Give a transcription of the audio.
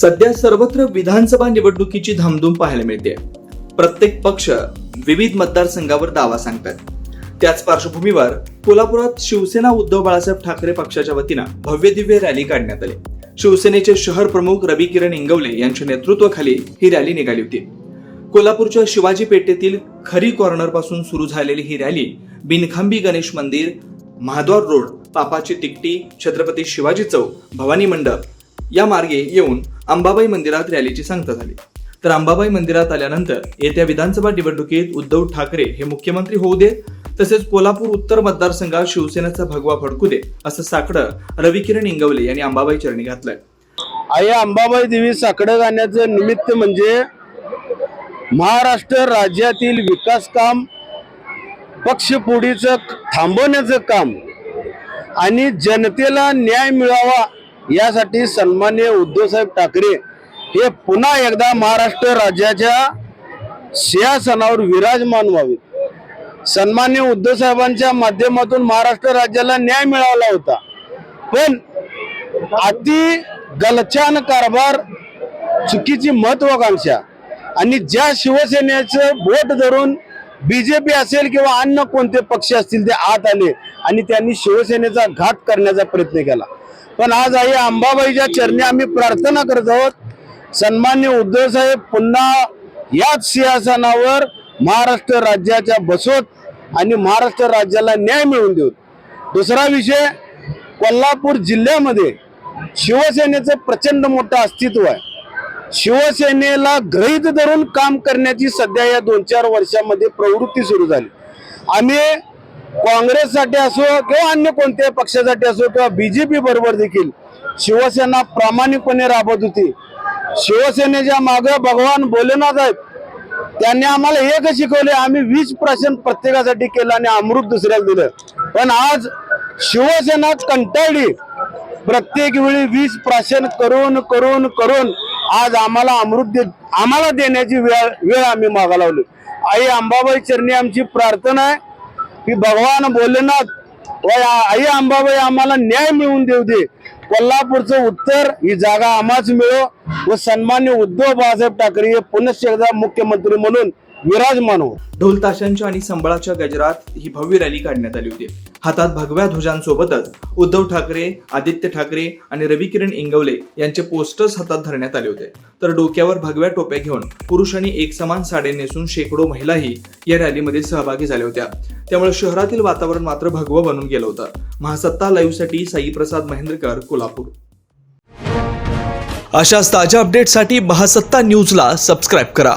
सध्या सर्वत्र विधानसभा निवडणुकीची धामधूम पाहायला मिळते. प्रत्येक पक्ष विविध मतदारसंघावर दावा सांगतात. त्याच पार्श्वभूमीवर कोल्हापुरात शिवसेना उद्धव बाळासाहेब ठाकरे पक्षाच्या वतीनं भव्य दिव्य रॅली काढण्यात आली. शिवसेनेचे शहर प्रमुख रवी किरण इंगवले यांच्या नेतृत्वाखाली ही रॅली निघाली होती. कोल्हापूरच्या शिवाजी पेठेतील खरी कॉर्नरपासून सुरू झालेली ही रॅली बिनखांबी गणेश मंदिर महाद्वार रोड पापाची तिकटी छत्रपती शिवाजी चौक भवानी मंडप या मार्गे येऊन अंबाबाई मंदिरात रॅलीची सांगता झाली. तर अंबाबाई मंदिरात आल्यानंतर येत्या विधानसभा निवडणुकीत उद्धव ठाकरे हे मुख्यमंत्री होऊ दे तसेच कोल्हापूर उत्तर मतदारसंघात शिवसेनेचा भगवा फडकू दे असं साकडं रविकिरण इंगवले यांनी अंबाबाई चरणी घातलंय. आई अंबाबाई देवी साकडं गाण्याचं निमित्त म्हणजे महाराष्ट्र राज्यातील विकास काम पक्षपुढीचं थांबवण्याचं काम आणि जनतेला न्याय मिळावा यासाठी सन्मान्य उद्धवसाहेब ठाकरे हे पुन्हा एकदा महाराष्ट्र राज्याच्या सिंहासनावर विराजमान व्हावेत. सन्मान्य उद्धवसाहेबांच्या माध्यमातून महाराष्ट्र राज्याला न्याय मिळाला होता. पण अति गलछान कारभार चुकीची महत्वाकांक्षा आणि ज्या शिवसेनेचं बोट धरून बीजेपी असेल किंवा अन्य कोणते पक्ष असतील ते आत आले आणि त्यांनी शिवसेनेचा घात करण्याचा प्रयत्न केला. पण आज आई अंबाबाईच्या चरणी आम्ही प्रार्थना करत आहोत. सन्मान्य उद्धव साहेब पुन्हा याच सिंहासनावर महाराष्ट्र राज्याच्या बसवत आणि महाराष्ट्र राज्याला न्याय मिळवून देऊत दुसरा विषय कोल्हापूर जिल्ह्यामध्ये शिवसेनेचं प्रचंड मोठं अस्तित्व आहे. शिवसेनेला ग्रहित धरून काम करण्याची सध्या या दोन चार वर्षामध्ये प्रवृत्ती सुरू झाली. आम्ही काँग्रेससाठी असो किंवा अन्य कोणत्याही पक्षासाठी असो किंवा बीजेपी बरोबर देखील शिवसेना प्रामाणिकपणे राबत होती. शिवसेनेच्या मागे भगवान भोलेनाथ आहेत. त्यांनी आम्हाला एक शिकवले आम्ही वीस प्राशन प्रत्येकासाठी केलं आणि अमृत दुसऱ्याला दिलं. पण आज शिवसेना कंटाळली. प्रत्येक वेळी वीस प्राशन करून करून करून आज आम्हाला अमृत दे आम्हाला देण्याची वेळ वेळ आम्ही मागा लावली. आई अंबाबाई चरणी आमची प्रार्थना आहे. की भगवान भोलेनाथ व आई अंबाबाई आम्हाला न्याय मिळवून देऊ दे. कोल्हापूरचं उत्तर ही जागा आम्हाच मिळो. व सन्मान्य उद्धव बाळासाहेब ठाकरे हे पुनश्च एकदा मुख्यमंत्री म्हणून विराजमान होत ढोल ताशांच्या आणि संबळाच्या गजरात ही भव्य रॅली काढण्यात आली होती. हातात भगव्या ध्वजांसोबतच उद्धव ठाकरे आदित्य ठाकरे आणि रवी किरण इंगवले यांचे पोस्टर्स हातात धरण्यात आले होते. तर डोक्यावर भगव्या टोप्या घेऊन पुरुषांनी आणि एकसमान साडे नेसून शेकडो महिलाही या रॅलीमध्ये सहभागी झाल्या होत्या. त्यामुळे शहरातील वातावरण मात्र भगवं बनून गेलं होतं. महासत्ता लाईव्हसाठी साई प्रसाद महेंद्रकर कोल्हापूर. अशाच ताज्या अपडेटसाठी महासत्ता न्यूजला सबस्क्राईब करा.